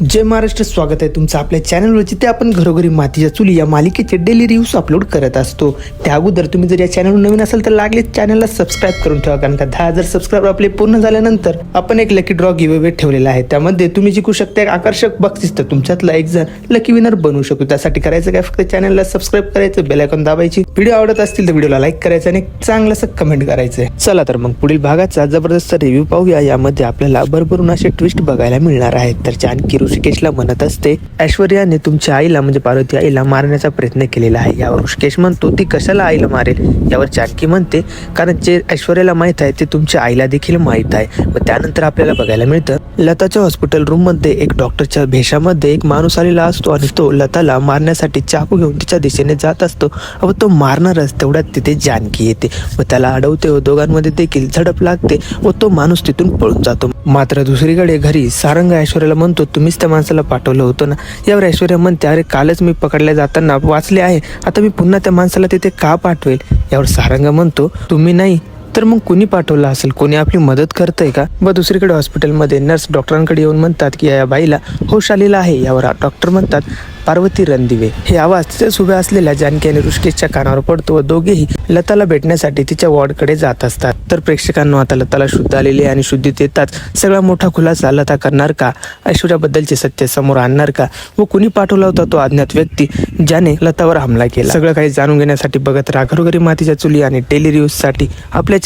जय महाराष्ट्र स्वागत आहे तुमचं आपल्या चॅनलवर जिथे आपण घरोघरी मातीच्या चुली या मालिकेचे डेली रिव्ह्यूज अपलोड करत असतो. त्या अगोदर तुम्ही जर या चॅनलवर नवीन असाल तर लागले चॅनलला सबस्क्राईब करून ठेवा कारण का दहा हजार सबस्क्राईबर आपले पूर्ण झाल्यानंतर आपण एक लकी ड्रॉ गिव्ह ठेवलेला आहे. त्यामध्ये तुम्ही जिंकू शकता एक आकर्षक बक्षीस तर तुमच्यातला एक जण लकी विनर बनवू शकतो. त्यासाठी करायचं काय? फक्त चॅनलला सबस्क्राईब करायचं बेल आयकॉन दाबायची. व्हिडिओ आवडत असतील तर व्हिडिओला लाईक करायचं आणि एक चांगलंसं कमेंट करायचं चला तर मग पुढील भागाचा जबरदस्त रिव्ह्यू पाहूया. यामध्ये आपल्याला भरभरून असे ट्विस्ट बघायला मिळणार आहेत. तर जानकी ऋषिकेशला म्हणत असते ऐश्वर्याने तुमच्या आईला म्हणजे पार्वती आईला मारण्याचा प्रयत्न केलेला आहे. यावर ऋषिकेश म्हणतो ती कशाला आईला मारेल? यावर जानकी म्हणते कारण जे ऐश्वर्याला माहीत आहे ते तुमच्या आईला देखील माहीत आहे. व त्यानंतर आपल्याला बघायला मिळतं लताच्या हॉस्पिटल रूममध्ये एक डॉक्टरच्या भेषामध्ये एक माणूस आलेला असतो आणि तो लताला मारण्यासाठी चाकू घेऊन तिच्या दिशेने जात असतो. व तो मारणारच तेवढ्यात तिथे जानकी येते. व त्याला अडवते व दोघांमध्ये देखील झडप लागते व तो माणूस तिथून पळून जातो. मात्र दुसरीकडे घरी सारंग ऐश्वर्याला म्हणतो तुम्हीच त्या माणसाला पाठवलं होतं ना? यावर ऐश्वर्या म्हणते अरे कालच मी पकडल्या जाताना वाचले आहे. आता मी पुन्हा त्या माणसाला तिथे का पाठवेल? यावर सारंग म्हणतो तुम्ही नाही तर मग कुणी पाठवलं असेल? कोणी आपली मदत करतंय का? व दुसरीकडे हॉस्पिटलमध्ये नर्स डॉक्टरांकडे येऊन म्हणतात की या बाईला होश आलेला आहे. यावर डॉक्टर म्हणतात पार्वती रणदिवे. हे आवाज तिथेच उभ्या असलेल्या जानकी आणि ऋषिकेशच्या कानावर पडतो व दोघेही लताला भेटण्यासाठी तिच्या वॉर्डकडे जात असतात. तर प्रेक्षकांना आता लताला शुद्ध आलेली आणि शुद्धीत येताच सगळा मोठा खुलासा लता करणार का? ऐश्वर्याबद्दलचे सत्य समोर आणणार का? व कुणी पाठवला होता तो अज्ञात व्यक्ती ज्याने लतावर हमला केला? सगळं काही जाणून घेण्यासाठी बघत राहा मातीच्या चुली आणि डेली न्यूजसाठी आपल्या